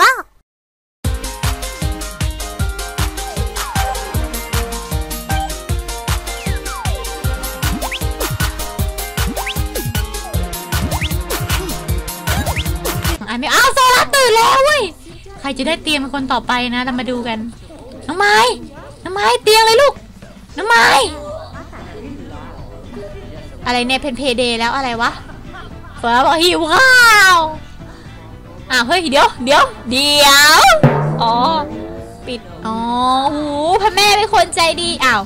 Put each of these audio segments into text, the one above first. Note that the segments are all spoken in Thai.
บ้าอ่านไม่อ้าวโซล่าตื่นแล้วเว้ย ใครจะได้เตรียมเป็นคนต่อไปนะ เรามาดูกัน น้องไม้ น้องไม้เตียงเลยลูก น้องไม้ อะไรเนี่ยเพนเพเดย์แล้วอะไรวะโซล่าบอกหิวข้าว อ่าวเฮ้ยเดี๋ยวเดี๋ยวเดี๋ยวอ๋อปิดอ๋อหูพระแม่เป็นคนใจดีอ้าว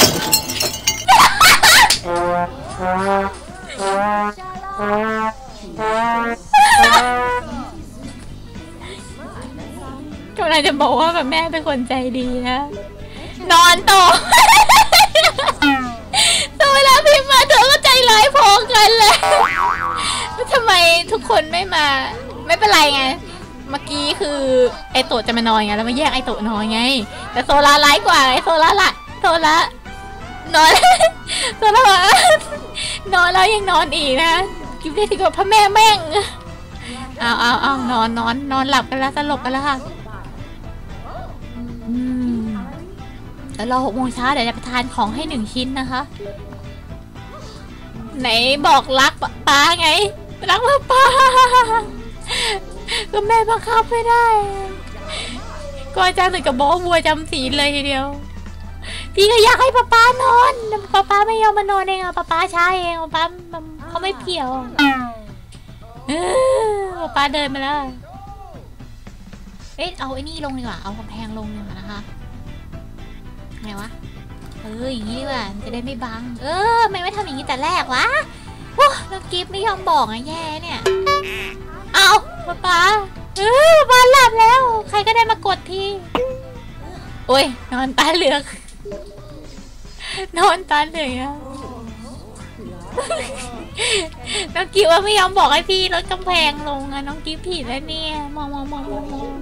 กำลังจะบอกว่าแบบแม่เป็นคนใจดีนะ นอนต่อตัวเวลาพิมพ์มาเธอก็ใจร้ายพอกันเลยทำไมทุกคนไม่มา ไม่เป็นไรไง เมื่อกี้คือไอโตจะมานอนไงแล้วมาแย่งไอโตนอนไง แต่โซลาไลท์กว่าไอโซลาละโซลานอนโซลาว่านอนแล้วยังนอนอีกนะกิฟได้ที่กับพ่อแม่แม่งเอาเอาเอานอนนอนนอนหลับกันแล้วสลบกันแล้วค่ะแล้วรอหกโมงเช้าเดี๋ยวจะไปทานของให้หนึ่งชิ้นนะคะ ไหนบอกรักป้าไง รักป้าป้า ก็แม่บังคับไม่ได้ก็อาจารย์ถึงกับบอกวัวจำศีลเลยทีเดียว พี่ก็อยากให้ป้าป้านอนป้าป้าไม่ยอมมานอนเองอะป้าป้าใช่เองป้าป้ามันเขาไม่เกี่ยวป้าป้าเดินมาแล้วเอ๊ะเอาไอ้นี่ลงดีกว่าเอากำแพงลงดีกว่านะคะไงวะเอออย่างนี้ดีกว่าจะได้ไม่บัง เออไม่ไม่ทำอย่างนี้แต่แรกวะว้าแล้วกิฟไม่ยอมบอกอะแย่เนี่ย เอาป๊าป๊าเออป๊าหลับแล้ว ใครก็ได้มากดทีโอ้ยนอนตาเหลือกนอนตาเหลือกอะน้องกิฟว่าไม่ยอมบอกให้พี่ลดกำแพงลงอะน้องกิฟผิดแล้วเนี่ยมองมองมองมองมอง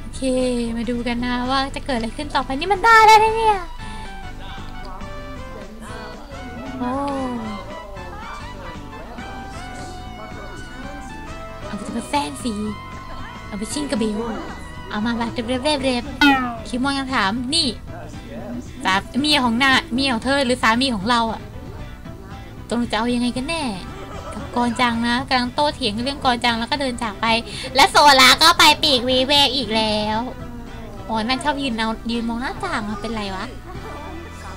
โอเค มาดูกันนะว่าจะเกิดอะไรขึ้นต่อไปนี่มันได้แล้วเนี่ย โอ้เอาไปแซนสีเอาไปชิ่งกระเบลเอามาแบบเรียบเรียบเรียบคิมมองยังถามนี่สาเมียของนาเมียของเธอหรือสามีของเราอะตรงจะเอายังไงกันแน่กับกรจังนะกำลังโต้เถียงเรื่องกอรจังแล้วก็เดินจากไป และโซลาก็ไปปีกวีเวกอีกแล้วอ้ยนั่นชอบยืนเอายืนมองหน้าต่างเป็นไรวะ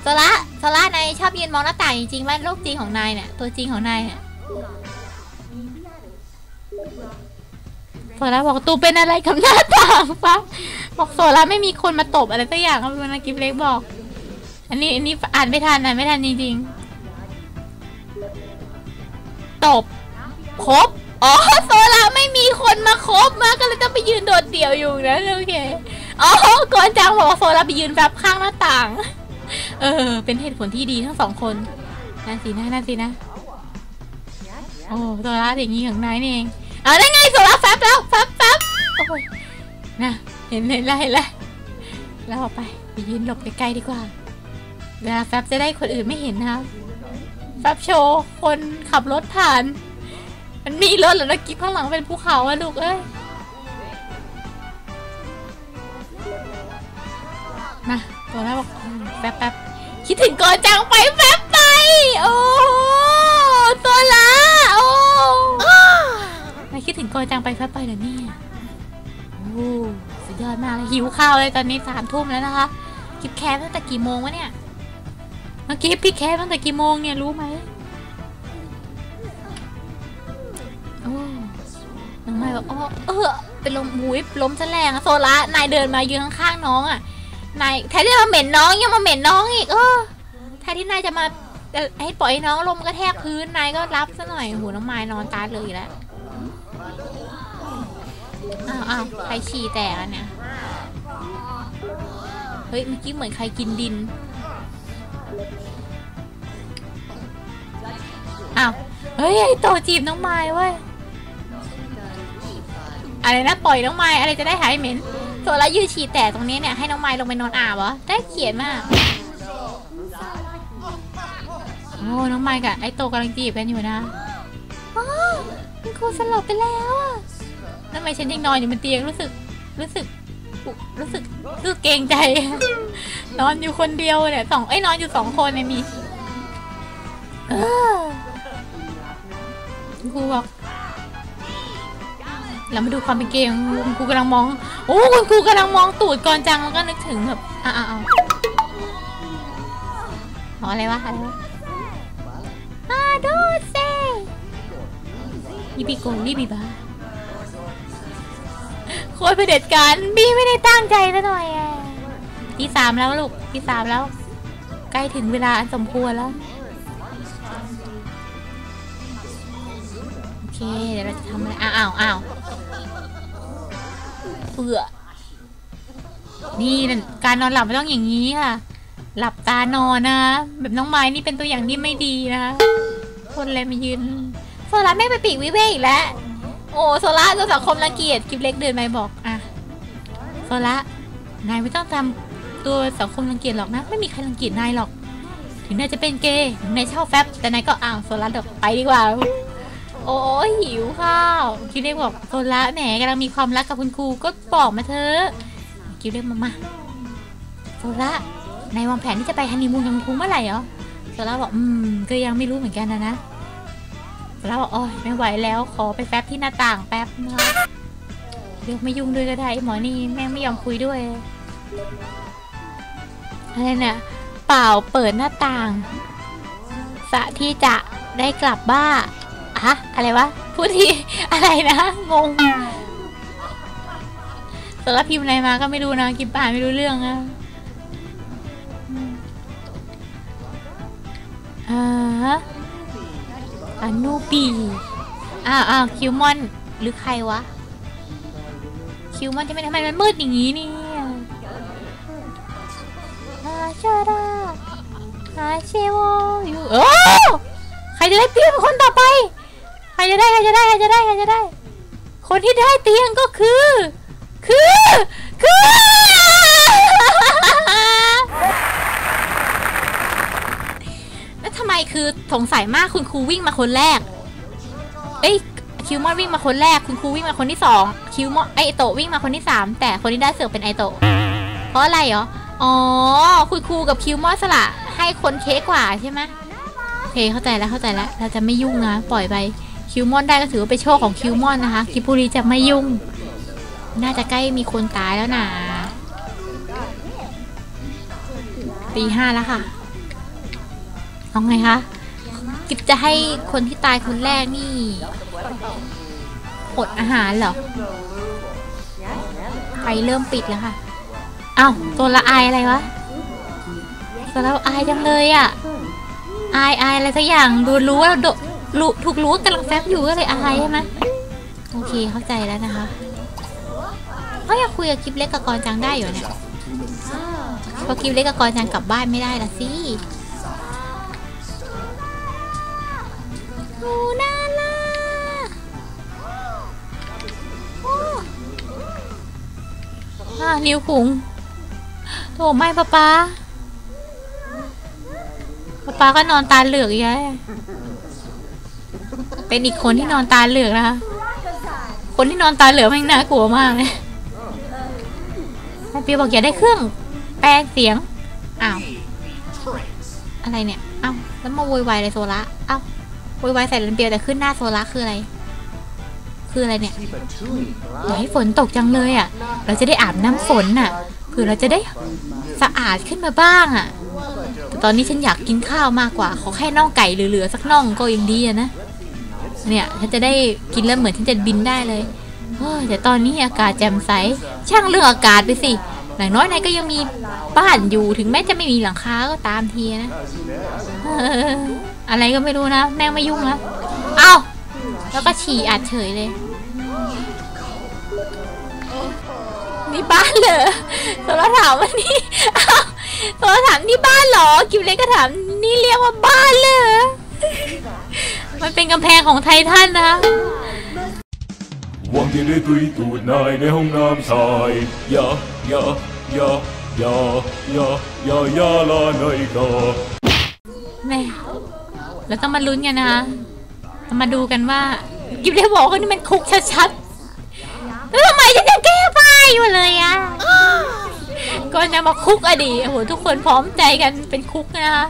โซล่าโซล่านายชอบยืนมองหน้าต่างจริงๆว่าโลกจริงของนายเนี่ยตัวจริงของนายเนี่ยโซล่าบอกตูเป็นอะไรกับหน้าต่างปะบอกโซล่าไม่มีคนมาตบอะไรสักอย่างครับวันกิฟเล็กบอก อันนี้อันนี้อ่านไม่ทันอ่านไม่ทันจริงๆตบครบอ๋อโซล่าไม่มีคนมาครบมาก็เลยต้องไปยืนโดดเดี่ยวอยู่นะโอเคอ๋อก่อนจังบอกว่าโซล่าไปยืนแบบข้างหน้าต่าง เออ เป็นเหตุผลที่ดีทั้งสองคนนั่นสินะนั่นสินะ โอ้โซล่าอย่างนี้ของนายนี่เองเอาได้ไงโซล่าแฟบแล้วแฟบแฟบโอ้ยนะเห็นเห็นแล้วเห็นแล้วแล้วออกไปไปยืนหลบใกล้ๆดีกว่าเวลาแฟบจะได้คนอื่นไม่เห็นนะครับแฟบโชว์คนขับรถผ่าน มันมีรถเหรอนะกิ๊บข้างหลังเป็นภูเขาอะลูกเอ้ยมาตัวแรกบอกแป๊บแป๊บ คิดถึงกอจังไปแป๊บไป โอ้ตัวละโอ้ไม่คิดถึงกอจังไปแป๊บไปเหรอเนี่ยโอ้สุดยอดมากเลยหิวข้าวเลยตอนนี้สามทุ่มแล้วนะคะกิบแคปตั้งแต่กี่โมงวะเนี่ยเมื่อกี้พี่แคปตั้งแต่กี่โมงเนี่ยรู้ไหมโอ้น้องไม่บอกอ๋อเออเป็นลมมุ้ยล้มซะแรงโซล่านายเดินมายืนข้างๆน้องอะ นายแทนที่จะมาเหม็นน้องยังมาเหม็นน้องอีกเออแทนที่นายจะมาให้ปล่อยให้น้องลมกระแทกพื้นนายก็รับซะหน่อยหูน้องไม้นอนตายเลยแล้วอ้าวอ้าวใครฉี่แตกอันเนี่ยเฮ้ยเมื่อกี้เหมือนใครกินดินอ้าวเฮ้ยไอโตจีบน้องไม้เว้ยอะไรนะปล่อยน้องไม้อะไรจะได้หายเหม็น โซล่ายืดฉี่แตกตรงนี้เนี่ยให้น้องไม้ลงไปนอนอาบเหรอได้เขียนมาก โอ้น้องไม้กับไอโตกำลังจีบกันอยู่นะอ๋อคุณครูสลบไปแล้วอะทำไมฉันยังนอนอยู่บนเตียงรู้สึกรู้สึกรู้สึกรู้สึกเกรงใจ นอนอยู่คนเดียวเนี่ยสองเอ้ยนอนอยู่สองคนเนี่ยมีเออคุณครูบอก เรามาดูความเป็นเกมคุณครูกำลังมอง โอ้คุณครูกำลังมองตูดก่อนจังแล้วก็นึกถึงแบบอะอะอะอ๋อะไรวะอะไรวะอาดูเซยิบิโกลิบิบาโคตรเผด็จการบีไม่ได้ตั้งใจซะหน่อยอะที่สามแล้วลูกที่สามแล้ว ใกล้ถึงเวลาสมควรแล้วโอเคเดี๋ยวเราจะทำอะไรอ้าวอ้าว เบื่อ นี่การนอนหลับไม่ต้องอย่างนี้ค่ะ หลับตานอนนะ แบบน้องไม้นี่เป็นตัวอย่างที่ไม่ดีนะ คนเลยมายืน โซล่าไม่ไปปีกวิเวกอีกแล้ว โอ้โซล่าโดนสังคมรังเกียจคลิปเล็กเดินมาบอกอะโซล่านายไม่ต้องทำตัวสังคมรังเกียจหรอกนะ ไม่มีใครรังเกียจนายหรอก ถึงนายจะเป็นเกย์ถึงนายชอบแฟบแต่นายก็อ้าวโซล่าเดี๋ยวไปดีกว่า โอ้ยหิวข้าวคิวเล็กบอกโซล่าแหมกำลังมีความรักกับคุณครูก็บอกมาเถอะคิวเล็กมามาโซล่านวางแผนที่จะไปฮันนีมูนกับคุณครูเมื่อไหร่เหรอโซล่าบอกอืมก็ยังไม่รู้เหมือนกันนะนะโซล่าบอกโอ้ยไม่ไหวแล้วขอไปแฟบที่หน้าต่างแป๊บนะเดี๋ยวไม่ยุ่งด้วยก็ได้หมอนี่แม่ไม่ยอมคุยด้วยอะไรเนี่ยเปล่าเปิดหน้าต่าง สะที่จะได้กลับบ้าน อะอะไรวะ พูดที อะไรนะ งงสารพิมพ์อะไรมาก็ไม่รู้นะ กินป่านไม่รู้เรื่องอะอ่าอนูปีอ้าวอ้าวคิวมอน หรือใครวะ คิวมอนจะไม่ทำไมมันมืดอย่างนี้เนี่ยอาชาดาอาเชโวอยู่ โอ้ ใครจะได้เตียนคนต่อไป รจะได้ใครจะได้ใครจะได้ใครจะได้ คนที่ได้เตียงก็คือ คือ คือ แล้วทำไมคือสงสัยมากคุณครูวิ่งมาคนแรก เอ้ยคิวมอนวิ่งมาคนแรก คุณครูวิ่งมาคนที่สองคิวมอนไอโตวิ่งมาคนที่สามแต่คนที่ได้เสือกเป็นไอโตเพราะอะไรเหรออ๋อคุณครูกับคิวมอนสละให้คนเค้กกว่าใช่ไหมโอเคเข้าใจแล้วเข้าใจแล้ว เราจะไม่ยุ่งนะ ปล่อยไป คิวมอนได้ก็ถือว่าเป็นโชคของคิวมอนนะคะกิบบุรีจะไม่ยุ่ง น่าจะใกล้มีคนตายแล้วนะตีห้าแล้วค่ะเอาไงคะกิบจะให้คนที่ตายคนแรกนี่อดอาหารเหรอไฟเริ่มปิดแล้วค่ะเอ้าตัวละอายอะไรวะตัวละอายจังเลยอะ่ะ อายอายอะไรสักอย่างดูรู้ว่าโด รู้ถูกรู้กำลังแฟบอยู่ก็เลยอายใช่ไหมโอเคเข้าใจแล้วนะคะเขาอยากคุยกับคลิปเล็กกับกรจังได้อยู่เนี่ยพราะคลิปเล็กกับกรจังกลับบ้านไม่ได้ละสิโอ้น่ารักโอ้อ่านิ้วขุงโถไม่ป้าป๊าป้าป๊าก็นอนตาเหลือกอีกแล้ว เป็นอีกคนที่นอนตาเหลือกนะคะ คนที่นอนตาเหลือกแม่งน่ากลัวมากเลยแม่เปียบอกอย่าได้เครื่อง แปลงเสียง อ้าว อะไรเนี่ย อ้าว แล้วมาโวยวายอะไรโซล่าอ้าวโวยวายใส่เลนเปียวแต่ขึ้นหน้าโซล่าคืออะไร คืออะไรเนี่ยอยากให้ฝนตกจังเลยอะ เราจะได้อาบน้ำฝนน่ะเผื่อเราจะได้สะอาดขึ้นมาบ้างอะ แต่ตอนนี้ฉันอยากกินข้าวมากกว่า ขอแค่น่องไก่เหลือๆสักน่องก็ยังดีอะนะ เนี่ยฉันจะได้กินแล้วเหมือนฉันจะบินได้เลยเฮ้ยแต่ตอนนี้อากาศแจ่มใส ช่างเรื่องอากาศไปสิอย่างน้อยนายก็ยังมีบ้านอยู่ถึงแม้จะไม่มีหลังคาก็ตามทีนะอะไรก็ไม่รู้นะแม่งไม่ยุ่งแล้วเอ้าแล้วก็ฉี่อัดเฉยเลยนี่บ้านเหรอโทรถามว่านี่อ้าวโทรถามนี่บ้านเหรอกิวเล็กก็ถามนี่เรียกว่าบ้านเหรอ มันเป็นกำแพงของไททันนะวางที่ได้ตุยตูดนายในห้องน้ำชายยายายายายายายาลาไนกาแม่แล้วต้องมาลุ้นกันนะคะมาดูกันว่ากิฟได้บอกว่านี่มันคุกชัดๆแล้วทำไมฉันยังแก้ผ้าอยู่เลยอะก่อนจะมาคุกอดิโอ้โหทุกคนพร้อมใจกันเป็นคุกนะคะ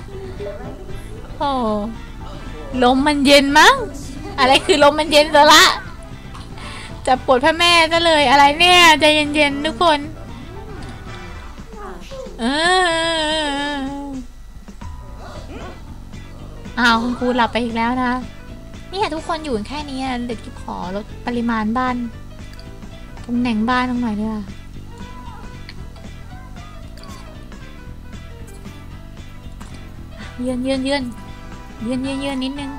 โอ้ ลมมันเย็นมั้ง อะไรคือลมมันเย็นซะละจะปวดพระแม่ซะเลยอะไรเนี่ยใจเย็นๆทุกคนเอออ้าวคุณครูหลับไปอีกแล้วนะเนี่ยทุกคนอยู่แค่นี้เด็กที่ขอลดปริมาณบ้านตำแหน่งบ้านลงหน่อยดีกว่าเยือนเยือนเยือน ยืนเยือนเยือนนิดนึง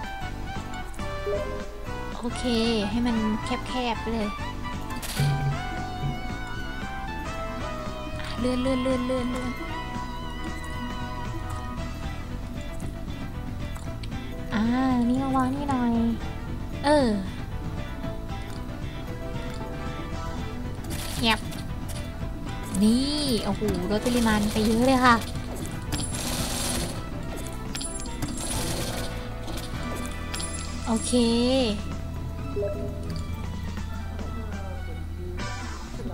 โอเค ให้มันแคบๆไปเลยเลื่อนเลื่อนเลื่อนเลื่อนเลื่อนอ่า นี่มาวางนี่หน่อย เออเงียบนี่ โอ้โหลดปริมาณไปเยอะเลยค่ะ โอเค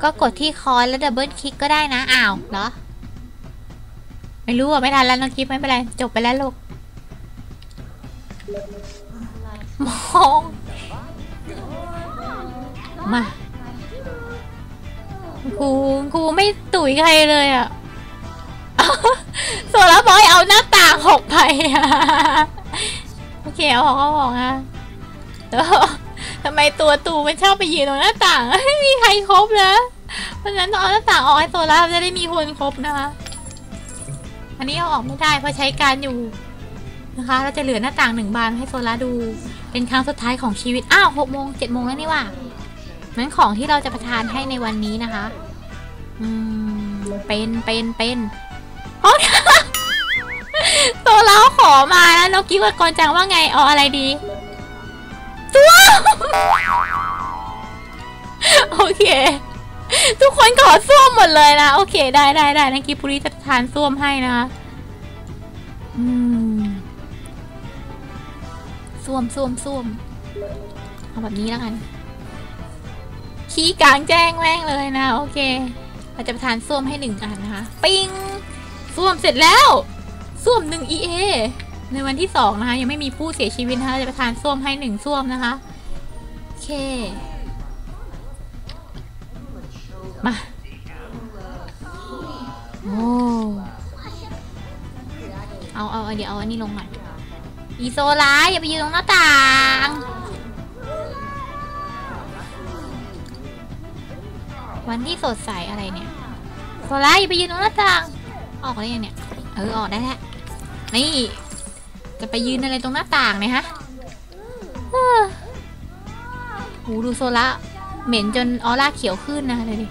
ก็กดที่คอนแล้วดับเบิลคลิกก็ได้นะ อ้าวเหรอ ไม่รู้อะ ไม่ทันแล้วน้องคลิปไม่เป็นไร จบไปแล้วลูก มอง มาครูครูไม่ตุ๋ยใครเลยอะโซลาบอยเอาหน้าต่างหกไปอะ เคเอาออกเอาออกอะแล้วทำไมตัวตูมันชอบไปยืนตรงหน้าต่าง ไม่มีใครครบนะเพราะฉะนั้นต้องเอาหน้าต่างออกให้โซล่าจะได้มีคนครบนะคะอันนี้เอาออกไม่ได้เพราะใช้การอยู่นะคะ เราจะเหลือหน้าต่างหนึ่งบานให้โซล่าดู เป็นครั้งสุดท้ายของชีวิต อ้าวหกโมงเจ็ดโมงแล้วนี่ว่านั้นของที่เราจะประทานให้ในวันนี้นะคะ อืม เป็น เป็น เป็นโอ้ โซลาร์ขอมาแล้วน้องกิ๊กว่ากอนจังว่าไงเอาอะไรดีตัวโอเค ทุกคนขอส้วมหมดเลยนะ โอเค ได้ได้ได้นักกิปุริจะทานส้วมให้นะคะอืมส้วมส้วมส้วมเอาแบบนี้แล้วกัน ขี้กลางแจ้งแม่งเลยนะ โอเค เราจะปทานส้วมให้หนึ่งอันนะคะ ปิ้งส้วมเสร็จแล้ว ส้วมหนึ่ง EA ในวันที่สองนะคะ ยังไม่มีผู้เสียชีวิตนะคะจะประทานส้วมให้หนึ่งส้วมนะคะโอเค มา โอ้เอาเอาเอาเดี๋ยวเอาอันนี้ลงก่อนอีโซล่าอย่าไปยืนตรงหน้าต่างวันที่สดใสอะไรเนี่ย โซล่าอย่าไปยืนตรงหน้าต่าง ออกได้ยังเนี่ย เออ ออกได้แล้ว นี่ จะไปยืนอะไรตรงหน้าต่างเนี่ยฮะเออโหดูโซล่าเหม็นจนออร่าเขียวขึ้นนะเลยดิ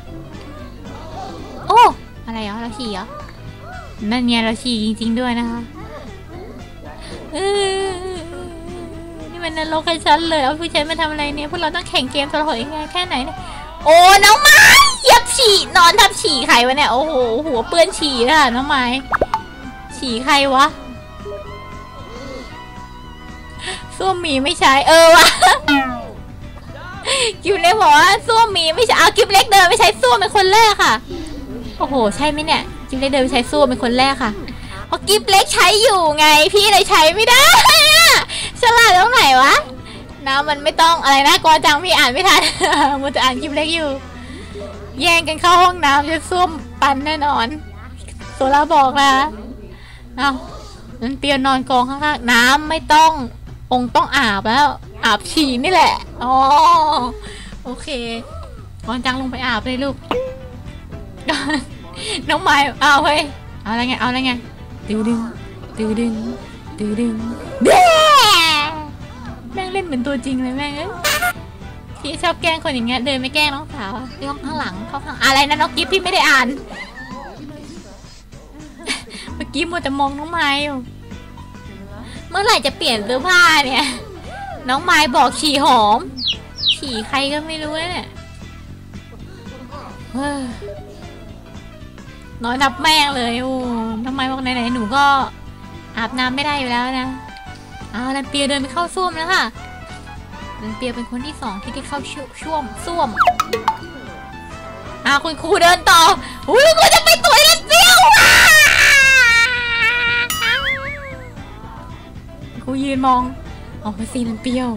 โอ้ อะไรอะเราฉี่เหรอ นั่นไงเราฉี่จริง ๆ ด้วยนะคะนี่มันนรกให้ฉันเลย เอาผู้ชายมาทำอะไรเนี่ย พวกเราต้องแข่งเกมตลอดยังไงแค่ไหนเนี่ย โอ้ น้องไม้เยียบฉี่ นอนทับฉี่ใครวะเนี่ย โอ้โห หัวเปื้อนฉี่แล้วน้องไม้ฉี่ใครวะ ส้วมมีไม่ใช้เออวะกิวเล็กบอกว่าส้วมมีไม่ใช่เอากิวเล็กเดินไม่ใช้ส้วมเป็นคนแรกค่ะ โอ้โห ใช่ไหมเนี่ยกิฟเล็กเดินไปใช้ส้วมเป็นคนแรกค่ะเพราะกิฟเล็กใช้อยู่ไงพี่เลยใช้ไม่ได้ฉลาดตรงไหนวะน้ำมันไม่ต้องอะไรนะกอจังพี่อ่านไม่ทันมัวแต่อ่านกิฟเล็กอยู่ แย่งกันเข้าห้องน้ำจะส้วมปันแน่นอนโซล่าบอกนะเอานั่นเตียนนอนกองข้างๆน้ำไม่ต้อง องค์ต้องอาบแล้ว อาบฉี่นี่แหละ อ๋อ โอเคกอนจังลงไปอาบเลยลูก น้องไม้เอาเฮ้ย เอาอะไรไง เอาอะไรไงตือดึงตือดึงตือดึงแม่แม่งเล่นเหมือนตัวจริงเลยแม่งพี่ชอบแกล้งคนอย่างเงี้ย เดินไม่แกล้งน้องสาวเรื่องข้างหลังเข้าข้างอะไรนะน้องกิฟพี่ไม่ได้อ่าน เมื่อกี้มัวแต่มองน้องไม้อยู่ เมื่อไหร่จะเปลี่ยนเสื้อผ้าเนี่ย น้องไม้บอกฉี่หอม ฉี่ใครก็ไม่รู้เนี่ยน้อยนับแม่งเลยโอ้ทำไมบอกไหนๆหนูก็อาบน้ำไม่ได้อยู่แล้วนะเอาลันเปียเดินไปเข้าส้วมแล้วค่ะเรนเปียวเป็นคนที่สองที่ได้เข้าช่วช่วมส้วมอ่าคุณครูเดินต่ออุ้ยคุณจะไปตุ๋ยเรนเปียว ครูยืนมองออกมาสิเรนเปียว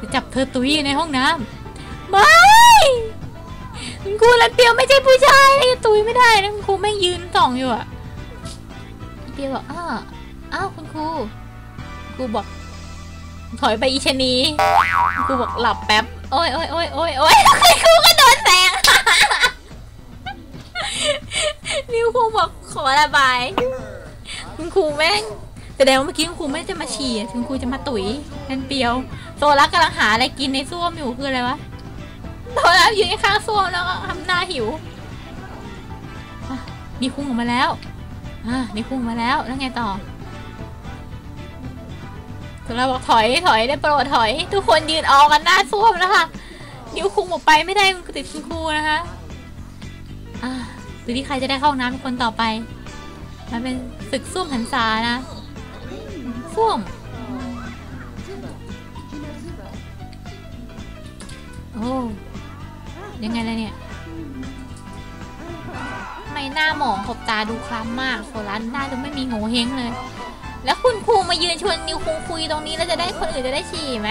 จะจับเธอตุ๋ยในห้องน้ำไม่คุณครูเรนเปียวไม่ใช่ผู้ชายจะตุ๋ยไม่ได้นะคุณครูไม่งยืนส่องอยู่อะเปียวบอกอ้าวอ้าวคุณครูครูบอกถอยไปอีชนีครูบอกหลับแป๊บโอ้ยโอ้ยโอ้ยโอ้ยโอ้ยครูก็โดนแสงนิวครูบอกขอระบายคุณครูแม่ง แสดงว่าเมื่อกี้คุณครูไม่ได้จะมาฉี่คุณครูจะมาตุ๋ยนั่นเปียว โซลักกำลังหาอะไรกินในส้วมอยู่คืออะไรวะโซลักอยู่ข้างส้วมแล้วก็ทำหน้าหิวอะนี่คุ้งออกมาแล้วอะนี่คุ้งมาแล้วแล้วไงต่อสุราบอกถอยถอยได้โปรดถอย ทุกคนยืนออกกันหน้าส้วมแล้วค่ะนิ้วคุงออกไปไม่ได้มันติดคุณครูนะคะอ่าดูที่ใครจะได้เข้าห้องน้ำเป็นคนต่อไปมันเป็นศึกส้วมหันษานะ ส้วมโอ้ยังไงล่ะเนี่ยไมหน้าหมองขบตาดูคล้ำมากโซลันหน้าดูไม่มีโงเฮงเลย แล้วคุณครูมายืนชวนนิวครูคุยตรงนี้แล้วจะได้คนอื่นจะได้ฉี่ไหม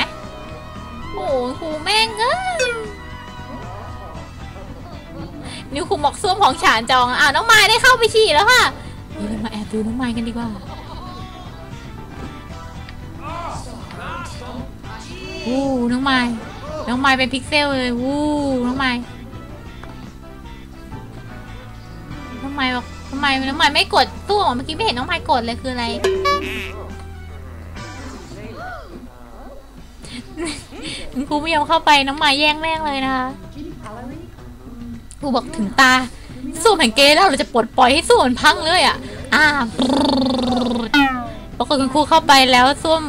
โอ้โหครูแม่งเอ้ยนิวครูบอกส้วมของฉานจอง อ้าวน้องไม้ได้เข้าไปฉี่แล้วค่ะเดี๋ยวเรามาแอบดูน้องไม้กันดีกว่า วู้น้องไม้น้องไม้เป็นพิกเซลเลยวู้น้องไม้น้องไม้บอกทำไมน้องไม้ไม่กดตู้เมื่อกี้ไม่เห็นน้องไม้กดเลยคืออะไรครูไม่ยอมเข้าไปน้องไม้แย่งแม่งเลยนะคะครูบอกถึงตา สู้แห่งเกแล้วเราจะปลดปล่อยให้สู้มันพังเลยอะอ่าปรากฏคุณครูเข้าไปแล้วส้วม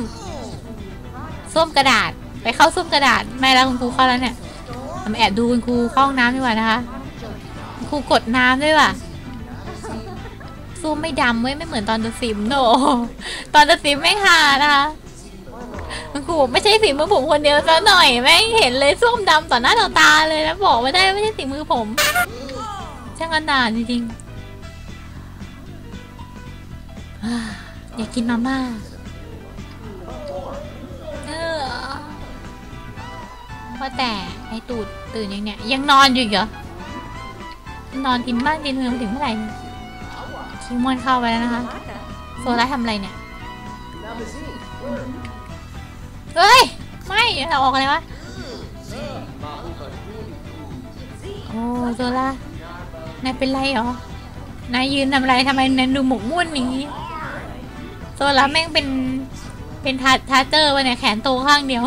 ส้วมกระดาษ ไปเข้าส้มกระดาษไม่แล้วคุณครูเข้าแล้วเนี่ยมาแอบดูคุณครูเข้าห้องน้ำดีกว่านะคะคุณครูกดน้ำด้วยว่ะส้มไม่ดำเว้ยไม่เหมือนตอนเดอะซิมโนตอนเดอะซิมไม่หานะคะคุณครูไม่ใช่ฝีมือผมคนเดียวซะหน่อยแม่งเห็นเลยส้มดำต่อหน้าต่อตาเลยแล้วบอกไม่ได้ไม่ใช่ฝีมือผมช่างอนาถจริงๆอ่าอยากกินมาม่า ว่าแต่ไอตูดตื่นยังเนี่ย ยังนอนอยู่เหรอนอนกินบ้านกินเมืองถึงเมื่อไหร่คิวมอนเข้าไปแล้วนะคะ โซล่าทำอะไรเนี่ย เฮ้ย ไม่เราออกอะไรวะ โอ้โซล่านายเป็นไรเหรอนายยืนทำอะไรทำไมนายดูหมกมุ่นอย่างนี้ โซล่าแม่งเป็นเป็นทาทาเจอร์วะเนี่ยแขนโตข้างเดียว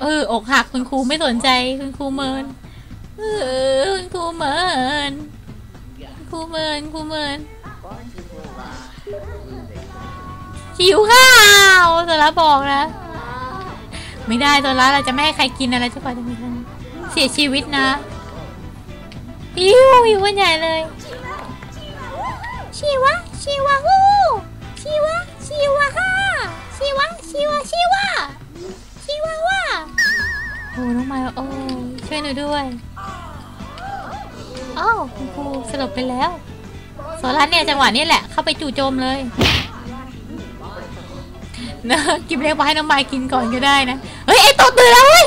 เอออกหักคุณครูไม่สนใจคุณครูเมินเออคุณครูเมินครูเมินครูเมินหิวข้าวโซล่าบอกนะ ไม่ได้โซล่าเราจะไม่ให้ใครกินอะไรจะก่อนจะมีคนเสียชีวิตนะหิวหิวกันใหญ่เลยชีวะชีวะฮู้ชีวะชีวะฮ่าชีวะชีวะชีวะ โอ้น้องไมโอ้ช่วยหนูด้วยอ้าวคุณครูสลบไปแล้วโซลัสเนี่ยจังหวะนี้แหละเข้าไปจู่โจมเลยนะกิบเล็กมาให้น้องไมายกินก่อนก็ได้นะเฮ้ยไอ้ตัวตื่นแล้วเว้ย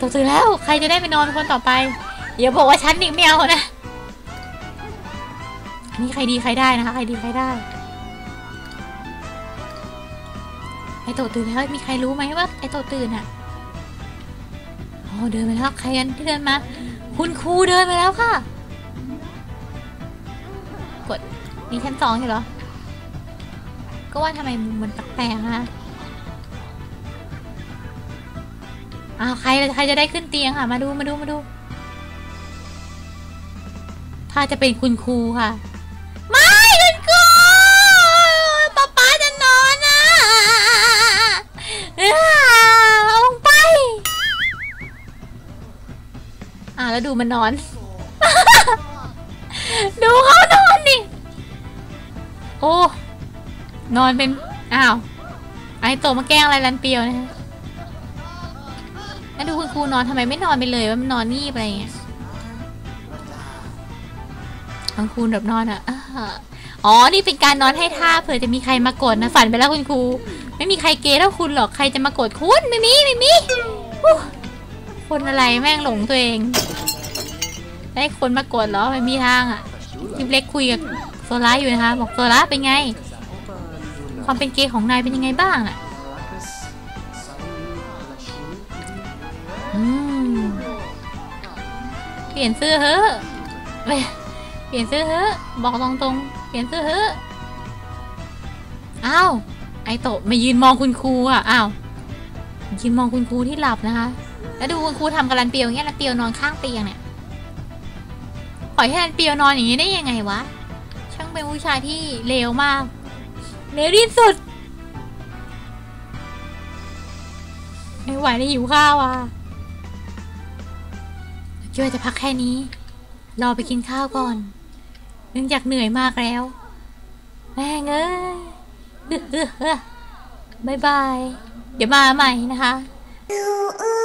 ตัวตื่นแล้วใครจะได้ไปนอนคนต่อไปอย่าบอกว่าฉันอีกไม่เอานะอันนี้ใครดีใครได้นะคะ ใครดีใครได้ไอ้ตัวตื่นแล้วมีใครรู้ไหมว่าไอ้ตัวตื่นอะ เดินไปแล้วใครกันที่เดินมา คุณครูเดินไปแล้วค่ะ กดนี่ชั้นสองใช่เหรอ ก็ว่าทำไมมุมมันแปลกๆนะอ้าวใครใครจะได้ขึ้นเตียงค่ะ มาดูมาดูมาดู ถ้าจะเป็นคุณครูค่ะ แล้วดูมันนอน ดูเขานอนดินอนเป็น อ้าวไอโตมาแกล้งอะไรรันเปียวนะแล้วดูคุณครูนอนทำไมไม่นอนไปเลยว่ามันนอนนี่ไปไงคุณครูแบบนอนอะอ่าอ๋อ นี่เป็นการนอนให้ท่าเผื่อจะมีใครมากดนะฝันไปแล้วคุณครู ไม่มีใครเกย์เท่าคุณหรอกใครจะมากดคุณไม่มีไม่มีคนอะไรแม่งหลงตัวเอง ได้คนมากดเหรอไม่มีทางอะทิปเล็กคุยกับโซล่าอยู่นะคะ บอกโซล่าเป็นไง ความเป็นเกย์ของนายเป็นยังไงบ้างอะอืมเปลี่ยนเสื้อเฮ้อเว้ยเปลี่ยนเสื้อเฮ้อบอกตรงๆ เปลี่ยนเสื้อเฮ้ออ้าว ไอโตะมายืนมองคุณครูอะ อ้าว ยืนมองคุณครูที่หลับนะคะ แล้วดูคุณครูทำกับรันเปียวอย่างเงี้ยรันเปียวนอนข้างเตียงเนี่ย ปล่อยให้รันเปียวนอนอย่างนี้ได้ยังไงวะ ช่างเป็นผู้ชายที่เลวมากเลวที่สุดไม่ไหวแล้วหิวข้าวอะคิดว่าจะพักแค่นี้ รอไปกินข้าวก่อน เนื่องจากเหนื่อยมากแล้ว แม่งเอ้ยบายบาย เดี๋ยวมาใหม่นะคะ ooh, ooh.